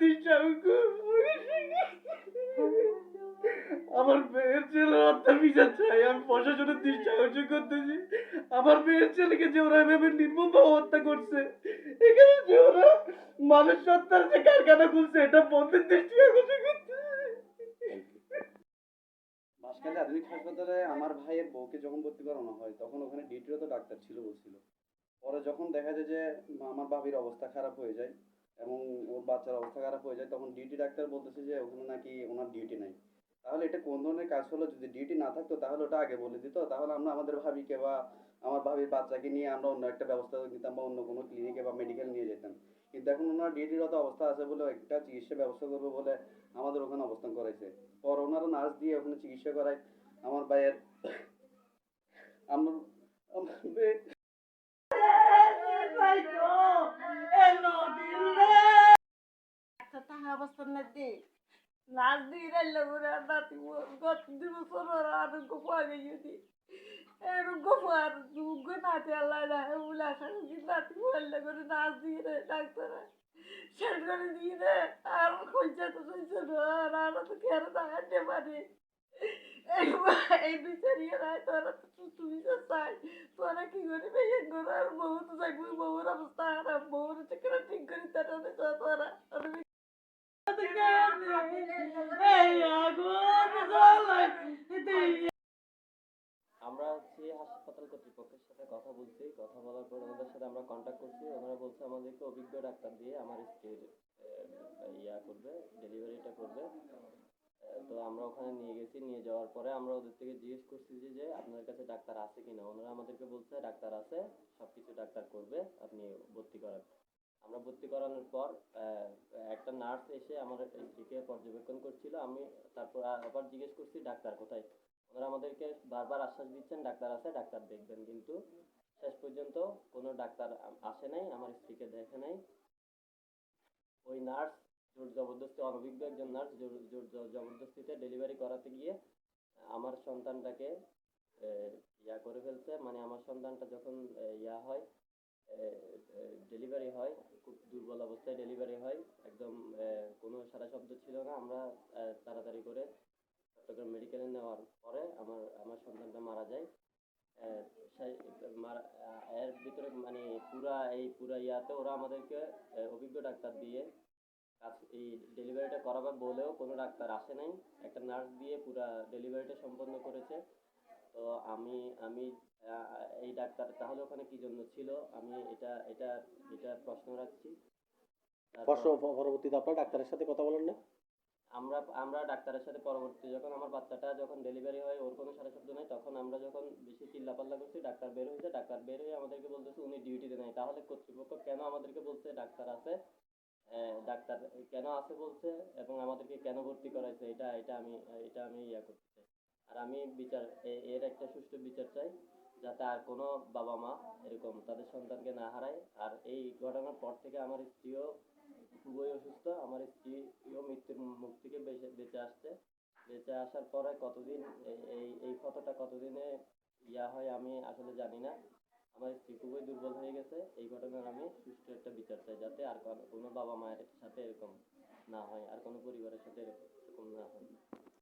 দৃষ্টাঙ্ক আমার মেয়ের ছেলের হত্যা বিচার চাই আমি প্রশাসনের দৃষ্টি আকর্ষণ করতেছি। আমার মেয়ের ছেলেকে যে ওরা এভাবে নির্মমভাবে হত্যা করছে, এখানে যে ওরা মানুষ হত্যার যে কারখানা খুলছে, এটা বন্ধের দৃষ্টি আকর্ষণ করতেছে বাঁশখালী আধুনিক হাসপাতালে আমার ভাইয়ের বউকে যখন ভর্তি করানো হয়, তখন ওখানে ডিউটিরও তো ডাক্তার ছিল বলছিল। পরে যখন দেখা যায় যে আমার ভাবির অবস্থা খারাপ হয়ে যায় এবং ওর বাচ্চার অবস্থা খারাপ হয়ে যায়, তখন ডিউটি ডাক্তার বলতেছে যে ওখানে নাকি ওনার ডিউটি নাই। তাহলে এটা কোন ধরনের কাজ হলো? যদি ডিউটি না থাকতো, তাহলে ওটা আগে বলে দিত। তাহলে আমরা আমাদের ভাবিকে বা আমার ভাবির বাচ্চাকে নিয়ে আমরা অন্য একটা ব্যবস্থা নিতাম বা অন্য কোনো ক্লিনিকে বা মেডিকেল নিয়ে যেতাম। কিন্তু এখন ওনার ডিউটিরত অবস্থা আছে বলে একটা চিকিৎসা ব্যবস্থা করবে বলে আমাদের ওখানে অবস্থান করাইছে। পর ওনারা নার্স দিয়ে ওখানে চিকিৎসা করায়। আমার ভাইয়ের, আমার আমার মেয়ে একটা টাকা অবস্থা নাকি নাচ দিয়ে রাইলে করে নাতি গত দুই বছর আরোগ্য পাওয়া গেছি এরকম আর দুগ্গ নাতি আল্লাহ না বলে করি নাতি বললে করে নাচ দিয়ে রে ডাক্তার শেষ করে দিয়ে রে আর তো খুঁজছে না আর আরও তো কেন দেখাতে পারি এই বিচারিয়ে নাই তোরা তুমি তো চাই তোরা কি করি বেশি করে আর বউ তো থাকবে বউর অবস্থা খারাপ বউর চেকেরা ঠিক করে তারা তোরা তোরা আমরা হচ্ছে হাসপাতাল কর্তৃপক্ষের সাথে কথা বলছি, কথা বলার পর ওনাদের সাথে আমরা কন্ট্যাক্ট করছি। ওনারা বলছে, আমাদেরকে অভিজ্ঞ ডাক্তার দিয়ে আমার স্ত্রীর ইয়া করবে, ডেলিভারিটা করবে। তো আমরা ওখানে নিয়ে গেছি। নিয়ে যাওয়ার পরে আমরা ওদের থেকে জিজ্ঞেস করছি যে যে আপনার কাছে ডাক্তার আছে কিনা? ওনারা আমাদেরকে বলছে, ডাক্তার আছে সব কিছু ডাক্তার করবে, আপনি ভর্তি করান। আমরা ভর্তি করানোর পর একটা নার্স এসে আমার স্ত্রীকে পর্যবেক্ষণ করছিল। আমি তারপর আবার জিজ্ঞেস করছি, ডাক্তার কোথায়? ওনারা আমাদেরকে বারবার আশ্বাস দিচ্ছেন, ডাক্তার আছে, ডাক্তার দেখবেন কিন্তু শেষ পর্যন্ত কোনো ডাক্তার আসে নাই, আমার স্ত্রীকে দেখে নাই। ওই নার্স জোর জবরদস্তি, অনভিজ্ঞ একজন নার্স জোর জবরদস্তিতে ডেলিভারি করাতে গিয়ে আমার সন্তানটাকে ইয়া করে ফেলছে। মানে আমার সন্তানটা যখন ইয়া হয় ডেলিভারি হয়, খুব দুর্বল অবস্থায় ডেলিভারি হয়, একদম কোনো সারা শব্দ ছিল না। আমরা তাড়াতাড়ি করে চট্টগ্রাম মেডিকেলে নেওয়ার পরে আমার আমার সন্তানটা মারা যায়। এর ভিতরে মানে পুরা, এই পুরা ইয়াতে ওরা আমাদেরকে অভিজ্ঞ ডাক্তার দিয়ে কাজ, এই ডেলিভারিটা করাবে বলেও কোনো ডাক্তার আসে নাই। একটা নার্স দিয়ে পুরা ডেলিভারিটা সম্পন্ন করেছে। তো আমি আমি এই ডাক্তার, তাহলে ওখানে কি জন্য ছিল? আমি এটা এটা এটা প্রশ্ন রাখছি। পরবর্তীতে আপনার ডাক্তারের সাথে কথা বলেন না। আমরা আমরা ডাক্তারের সাথে পরবর্তী যখন আমার বাচ্চাটা যখন ডেলিভারি হয়, ওর কোনো সারা শব্দ নেই, তখন আমরা যখন বেশি চিল্লাপাল্লা করছি, ডাক্তার বের হয়েছে ডাক্তার বের হয়ে আমাদেরকে বলতেছে, উনি ডিউটিতে নেই। তাহলে কর্তৃপক্ষ কেন আমাদেরকে বলছে, ডাক্তার আছে ডাক্তার কেন আছে বলছে এবং আমাদেরকে কেন ভর্তি করাইছে? এটা এটা আমি এটা আমি ইয়া করতে চাই। আর আমি বিচার এর একটা সুষ্ঠু বিচার চাই, যাতে আর কোনো বাবা মা এরকম তাদের সন্তানকে না হারায়। আর এই ঘটনার পর থেকে আমার স্ত্রীও খুবই অসুস্থ, আমার স্ত্রীও মৃত্যুর মুখ থেকে বেঁচে আসছে। বেঁচে আসার পরে কতদিন এই- এই ক্ষতটা কতদিনে ইয়া হয় আমি আসলে জানি না। আমার স্ত্রী খুবই দুর্বল হয়ে গেছে। এই ঘটনার আমি সুষ্ঠু একটা বিচার চাই যাতে আর কোনো বাবা মায়ের সাথে এরকম না হয়, আর কোনো পরিবারের সাথে এরকম না হয়।